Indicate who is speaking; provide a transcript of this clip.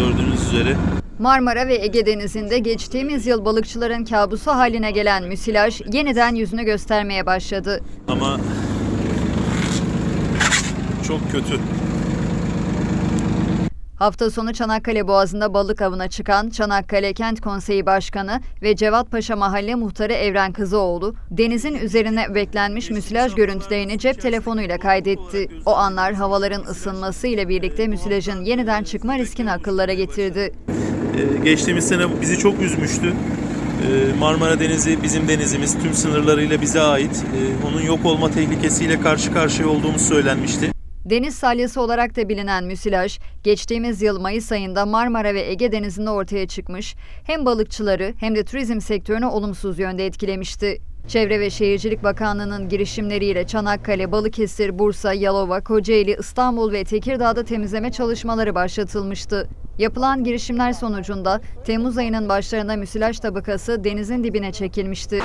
Speaker 1: gördüğünüz üzere.
Speaker 2: Marmara ve Ege Denizi'nde geçtiğimiz yıl balıkçıların kabusu haline gelen müsilaj yeniden yüzünü göstermeye başladı.
Speaker 1: Ama çok kötü.
Speaker 2: Hafta sonu Çanakkale Boğazı'nda balık avına çıkan Çanakkale Kent Konseyi Başkanı ve Cevatpaşa Mahalle Muhtarı Evren Kızıoğlu, denizin üzerine beklenmiş müsilaj görüntülerini cep telefonuyla kaydetti. O anlar havaların ısınması ile birlikte müsilajın yeniden çıkma riskini akıllara getirdi.
Speaker 1: Ee, geçtiğimiz sene bizi çok üzmüştü. Ee, Marmara Denizi bizim denizimiz, tüm sınırlarıyla bize ait. Ee, onun yok olma tehlikesiyle karşı karşıya olduğumuz söylenmişti.
Speaker 2: Deniz salyası olarak da bilinen müsilaj, geçtiğimiz yıl Mayıs ayında Marmara ve Ege Denizi'nde ortaya çıkmış, hem balıkçıları hem de turizm sektörünü olumsuz yönde etkilemişti. Çevre ve Şehircilik Bakanlığı'nın girişimleriyle Çanakkale, Balıkesir, Bursa, Yalova, Kocaeli, İstanbul ve Tekirdağ'da temizleme çalışmaları başlatılmıştı. Yapılan girişimler sonucunda Temmuz ayının başlarında müsilaj tabakası denizin dibine çekilmişti.